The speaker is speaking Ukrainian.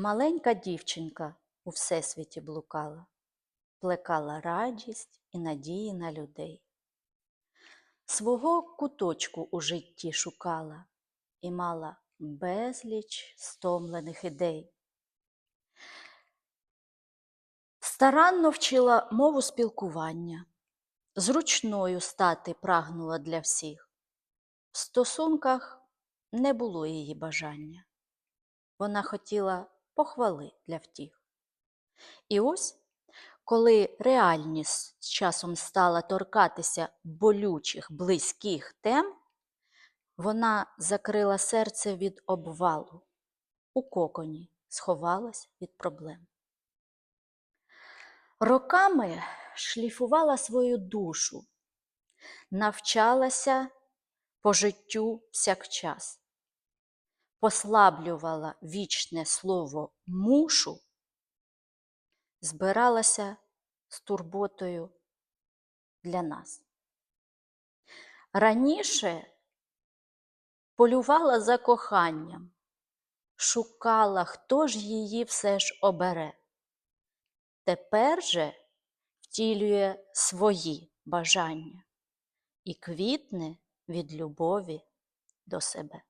Маленька дівчинка у всесвіті блукала, плекала радість і надії на людей. Свого куточку у житті шукала і мала безліч стомлених ідей. Старанно вчила мову спілкування, зручною стати прагнула для всіх. В стосунках не було її бажання. Вона хотіла похвали для втіх. І ось, коли реальність з часом стала торкатися болючих, близьких тем, вона закрила серце від обвалу, у коконі сховалась від проблем. Роками шліфувала свою душу, навчалася по життю всякчас, послаблювала вічне слово мушу, збиралася з турботою для нас. Раніше полювала за коханням, шукала, хто ж її все ж обере. Тепер же втілює свої бажання і квітне від любові до себе.